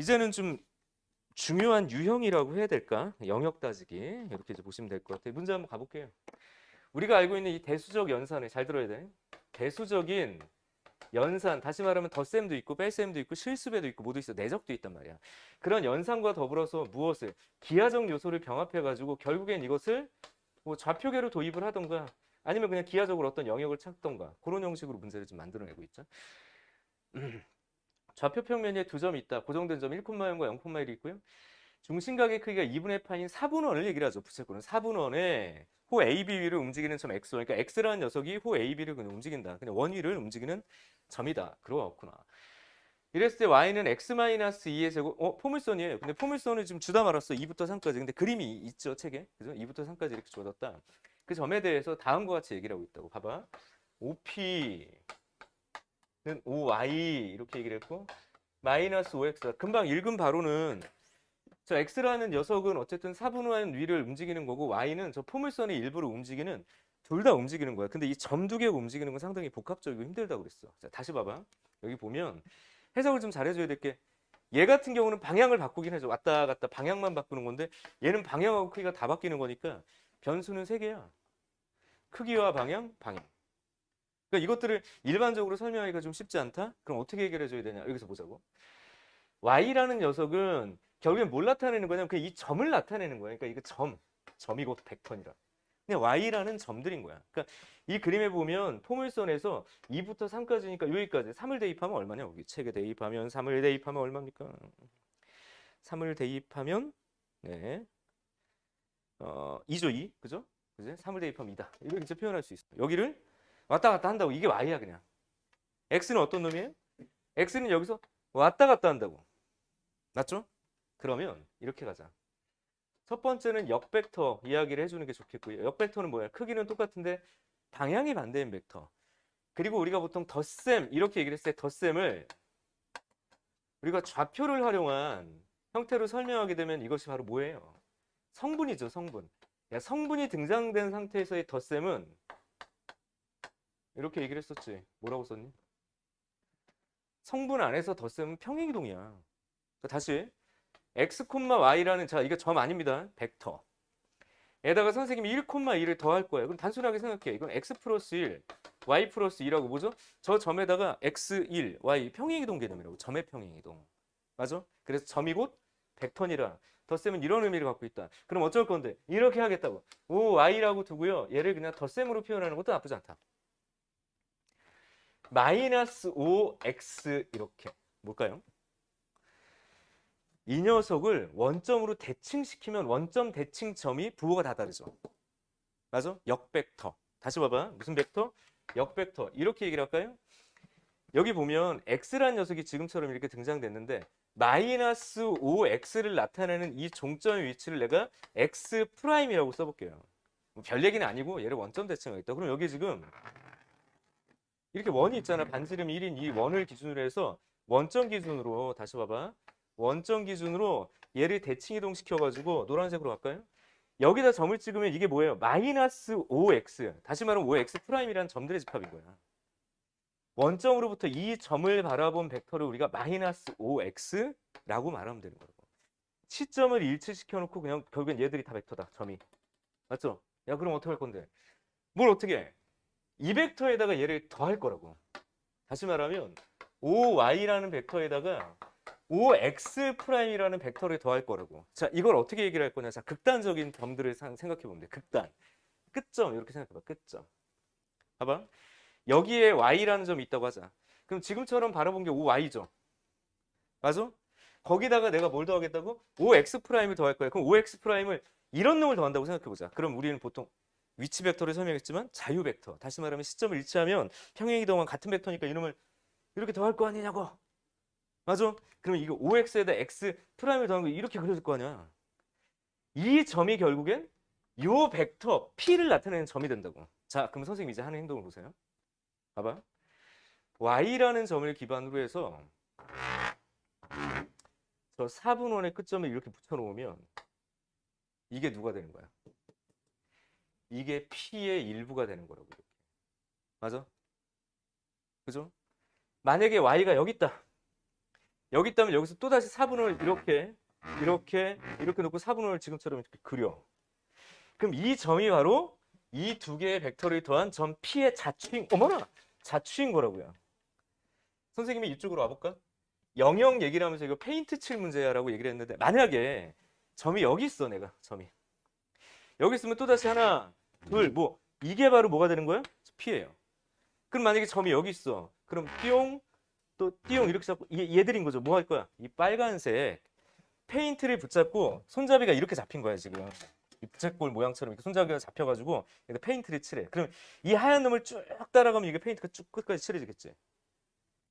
이제는 좀 중요한 유형이라고 해야 될까? 영역 따지기 이렇게 보시면 될 것 같아요. 문제 한번 가볼게요. 우리가 알고 있는 이 대수적 연산을 잘 들어야 돼. 대수적인 연산, 다시 말하면 덧셈도 있고 뺄셈도 있고 실수배도 있고 모두 있어. 내적도 있단 말이야. 그런 연산과 더불어서 무엇을 기하적 요소를 병합해 가지고 결국엔 이것을 뭐 좌표계로 도입을 하던가 아니면 그냥 기하적으로 어떤 영역을 찾던가 그런 형식으로 문제를 좀 만들어내고 있죠. 좌표 평면에 두 점이 있다. 고정된 점 1,0과 0,1이 있고요. 중심각의 크기가 2분의 파인 4분원을 얘기를 하죠. 부채꼴은 4분원에 호 AB 위를 움직이는 점 X. 그러니까 X라는 녀석이 호 AB를 그냥 움직인다. 그냥 원 위를 움직이는 점이다. 그렇구나. 이랬을 때 y는 x-2의 제곱, 어, 포물선이에요. 근데 포물선을 지금 주다 말았어. 2부터 3까지. 근데 그림이 있죠, 책에. 그죠? 2부터 3까지 이렇게 줘뒀다. 그 점에 대해서 다음과 같이 얘기를 하고 있다고. 봐봐. OP 는 OY 이렇게 얘기를 했고, 마이너스 5x. 금방 읽은 바로는 저 x라는 녀석은 어쨌든 사분호한 위를 움직이는 거고, y는 저 포물선의 일부를 움직이는 둘 다 움직이는 거야. 근데 이 점 두 개가 움직이는 건 상당히 복합적이고 힘들다고 그랬어. 자, 다시 봐봐. 여기 보면 해석을 좀 잘해줘야 될 게 얘 같은 경우는 방향을 바꾸긴 해줘. 왔다 갔다 방향만 바꾸는 건데 얘는 방향하고 크기가 다 바뀌는 거니까 변수는 세 개야. 크기와 방향, 방향. 그러니까 이것들을 일반적으로 설명하기가 좀 쉽지 않다? 그럼 어떻게 해결해 줘야 되냐? 여기서 보자고. y라는 녀석은 결국엔 뭘 나타내는 거냐면 그냥 이 점을 나타내는 거야. 그러니까 이거 점, 점이 곧 벡터니라. 그냥 y라는 점들인 거야. 그러니까 이 그림에 보면 포물선에서 2부터 3까지니까 여기까지 3을 대입하면 얼마냐? 여기 책에 대입하면 3을 대입하면 얼마입니까? 3을 대입하면 네. 어, 2죠, 2. 그죠? 그지? 3을 대입하면 2다. 이렇게 표현할 수 있어. 여기를 왔다 갔다 한다고. 이게 y야 그냥. x는 어떤 놈이에요? x는 여기서 왔다 갔다 한다고. 맞죠? 그러면 이렇게 가자. 첫 번째는 역벡터 이야기를 해주는 게 좋겠고요. 역벡터는 뭐야? 크기는 똑같은데 방향이 반대인 벡터. 그리고 우리가 보통 덧셈 이렇게 얘기를 했을 때 덧셈을 우리가 좌표를 활용한 형태로 설명하게 되면 이것이 바로 뭐예요? 성분이죠, 성분. 야, 성분이 등장된 상태에서의 덧셈은 이렇게 얘기를 했었지. 뭐라고 썼니? 성분 안에서 덧셈은 평행이동이야. 그러니까 다시 x, y라는 자 이거 점 아닙니다. 벡터. 에다가 선생님이 1,2를 더할 거예요. 그럼 단순하게 생각해. 이건 x 플러스 1, y 플러스 2라고 뭐죠? 저 점에다가 x1, y 평행이동 개념이라고. 점의 평행이동. 맞아? 그래서 점이 곧 벡터니라. 덧셈은 이런 의미를 갖고 있다. 그럼 어쩔 건데? 이렇게 하겠다고. o, y라고 두고요. 얘를 그냥 덧셈으로 표현하는 것도 나쁘지 않다. 마이너스 5x 이렇게. 뭘까요? 이 녀석을 원점으로 대칭시키면 원점 대칭점이 부호가 다 다르죠. 맞아? 역벡터. 다시 봐봐. 무슨 벡터? 역벡터. 이렇게 얘기를 할까요? 여기 보면 x라는 녀석이 지금처럼 이렇게 등장됐는데 마이너스 5x를 나타내는 이 종점의 위치를 내가 x 프라임이라고 써볼게요. 뭐별 얘기는 아니고 얘를 원점 대칭하겠다. 그럼 여기 지금 이렇게 원이 있잖아. 반지름 1인 이 원을 기준으로 해서 원점 기준으로 다시 봐봐. 원점 기준으로 얘를 대칭 이동시켜가지고 노란색으로 갈까요? 여기다 점을 찍으면 이게 뭐예요? 마이너스 5x. 다시 말하면 5x 프라임이라는 점들의 집합인 거야. 원점으로부터 이 점을 바라본 벡터를 우리가 마이너스 5x라고 말하면 되는 거고. 시점을 일치시켜 놓고 그냥 결국엔 얘들이 다 벡터다. 점이. 맞죠? 야 그럼 어떻게 할 건데? 뭘 어떻게 해? 이 벡터에다가 얘를 더할 거라고. 다시 말하면 5y라는 벡터에다가 5x 프라임이라는 벡터를 더할 거라고. 자, 이걸 어떻게 얘기를 할 거냐? 자, 극단적인 점들을 상- 생각해 보면 돼. 극단. 끝점 이렇게 생각해 봐. 끝점. 봐봐. 여기에 y라는 점이 있다고 하자. 그럼 지금처럼 바라본 게 5y죠. 맞아? 거기다가 내가 뭘 더하겠다고? 5x 프라임을 더할 거야. 그럼 5x 프라임을 이런 놈을 더한다고 생각해 보자. 그럼 우리는 보통 위치 벡터를 설명했지만 자유 벡터. 다시 말하면 시점을 일치하면 평행 이동은 같은 벡터니까 이놈을 이렇게 더할 거 아니냐고. 맞아? 그러면 이거 5x에다 x 프라임을 더한 거 이렇게 그려질 거 아니야. 이 점이 결국엔 요 벡터 p를 나타내는 점이 된다고. 자, 그럼 선생님 이제 하는 행동을 보세요. 봐봐. y라는 점을 기반으로 해서 저 4분원의 끝점을 이렇게 붙여놓으면 이게 누가 되는 거야? 이게 p의 일부가 되는 거라고. 이렇게. 맞아? 그죠? 만약에 y가 여기 있다. 여기 있다면 여기서 또 다시 사분을 이렇게 이렇게 이렇게 놓고 사분을 지금처럼 이렇게 그려. 그럼 이 점이 바로 이 두 개의 벡터를 더한 점 P의 자취인 어머나 자취인 거라고요. 선생님이 이쪽으로 와볼까? 영역 얘기를 하면서 이거 페인트 칠 문제야라고 얘기를 했는데 만약에 점이 여기 있어 내가 점이 여기 있으면 또 다시 하나 둘 뭐 이게 바로 뭐가 되는 거야? P예요. 그럼 만약에 점이 여기 있어 그럼 띠용 또 띠용 이렇게 잡고 이게 얘들인 거죠. 뭐 할 거야? 이 빨간색 페인트를 붙잡고 손잡이가 이렇게 잡힌 거야 지금. 이 부채꼴 모양처럼 이렇게 손잡이가 잡혀가지고 여기다 페인트를 칠해. 그럼 이 하얀 놈을 쭉 따라가면 이게 페인트가 쭉 끝까지 칠해지겠지.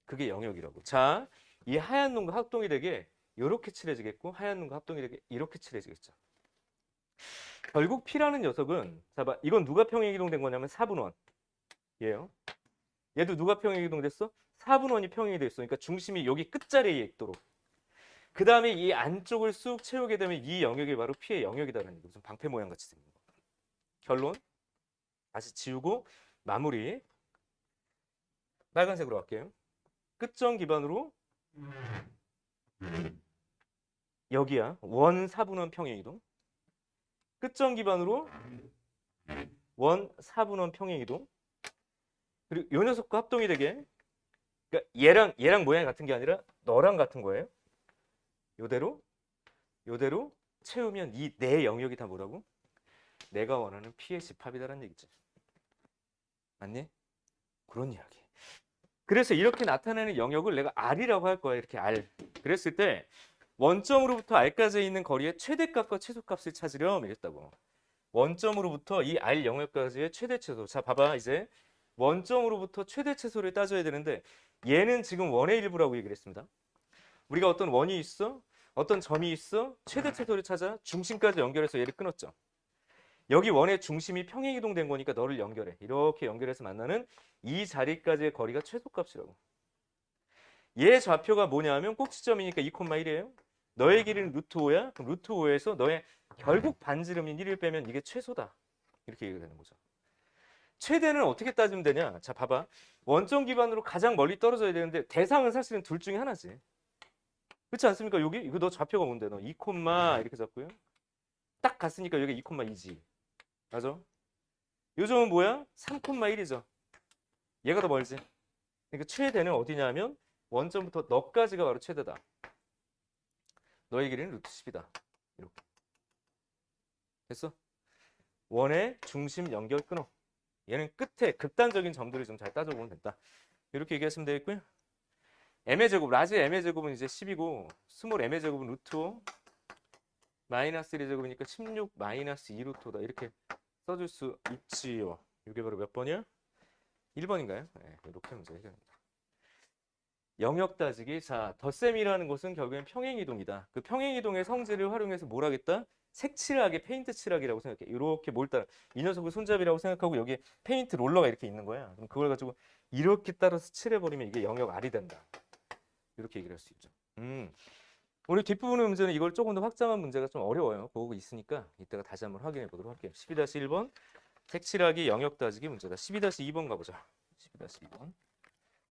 그게 영역이라고. 자, 이 하얀 놈과 합동이 되게 이렇게 칠해지겠고 하얀 놈과 합동이 되게 이렇게 칠해지겠죠. 결국 P라는 녀석은 자 봐 이건 누가 평행 이동된 거냐면 4분원 얘요. 얘도 누가 평행 이동됐어? 4분원이 평행이 됐어. 그러니까 중심이 여기 끝자리에 있도록. 그 다음에 이 안쪽을 쑥 채우게 되면 이 영역이 바로 P의 영역이다라는 얘기. 무슨 방패 모양 같이 생긴 거. 결론. 다시 지우고 마무리. 빨간색으로 할게요. 끝점 기반으로 여기야. 원 4분원 평행 이동. 끝점 기반으로 원 4분원 평행 이동. 그리고 요 녀석과 합동이 되게 그러니까 얘랑 얘랑 모양이 같은 게 아니라 너랑 같은 거예요. 요대로 요대로 채우면 이 내 영역이 다 뭐라고? 내가 원하는 P의 집합이다라는 얘기지. 맞니? 그런 이야기. 그래서 이렇게 나타내는 영역을 내가 R이라고 할 거야. 이렇게 R. 그랬을 때 원점으로부터 R까지 있는 거리의 최대값과 최소값을 찾으렴 이랬다고. 원점으로부터 이 R 영역까지의 최대 최소. 자, 봐봐. 이제 원점으로부터 최대 최소를 따져야 되는데 얘는 지금 원의 일부라고 얘기를 했습니다. 우리가 어떤 원이 있어? 어떤 점이 있어? 최대 최소를 찾아 중심까지 연결해서 얘를 끊었죠. 여기 원의 중심이 평행 이동된 거니까 너를 연결해. 이렇게 연결해서 만나는 이 자리까지의 거리가 최소값이라고. 얘 좌표가 뭐냐면 꼭지점이니까 2,1이에요. 너의 길이는 루트 5야. 그럼 루트 5에서 너의 결국 반지름인 1을 빼면 이게 최소다. 이렇게 얘기가 되는 거죠. 최대는 어떻게 따지면 되냐? 자, 봐봐. 원점 기반으로 가장 멀리 떨어져야 되는데 대상은 사실은 둘 중에 하나지. 그렇지 않습니까? 여기 이거 너 좌표가 뭔데? 너 2, 이렇게 잡고요. 딱 갔으니까 여기 2,2지. 맞아? 요즘은 뭐야? 3,1이죠. 얘가 더 멀지. 그러니까 최대는 어디냐면 원점부터 너까지가 바로 최대다. 너의 길이는 루트 10이다. 이렇게. 됐어? 원의 중심 연결 끊어. 얘는 끝에 극단적인 점들을 좀 잘 따져보면 된다. 이렇게 얘기하시면 되겠고요. m의 제곱, 라지 m의 제곱은 이제 10이고 스몰 m의 제곱은 루트 5 마이너스 1의 제곱이니까 16 마이너스 2 루트 5다. 이렇게 써줄 수 있지요. 이게 바로 몇 번이야? 1번인가요? 네, 이렇게 문제 해결합니다. 영역 따지기. 자, 덧셈이라는 것은 결국엔 평행이동이다. 그 평행이동의 성질을 활용해서 뭘 하겠다? 색칠하게 페인트 칠하기라고 생각해. 이렇게 뭘 따라 이 녀석을 손잡이라고 생각하고 여기에 페인트 롤러가 이렇게 있는 거야. 그럼 그걸 가지고 이렇게 따라서 칠해버리면 이게 영역 R이 된다. 이렇게 얘기를 할 수 있죠. 음. 우리 뒷부분의 문제는 이걸 조금 더 확장한 문제가 좀 어려워요. 그거 있으니까 이따가 다시 한번 확인해 보도록 할게요. 12-1번 색칠하기 영역 따지기 문제다. 12-2번 가보자. 12-2번.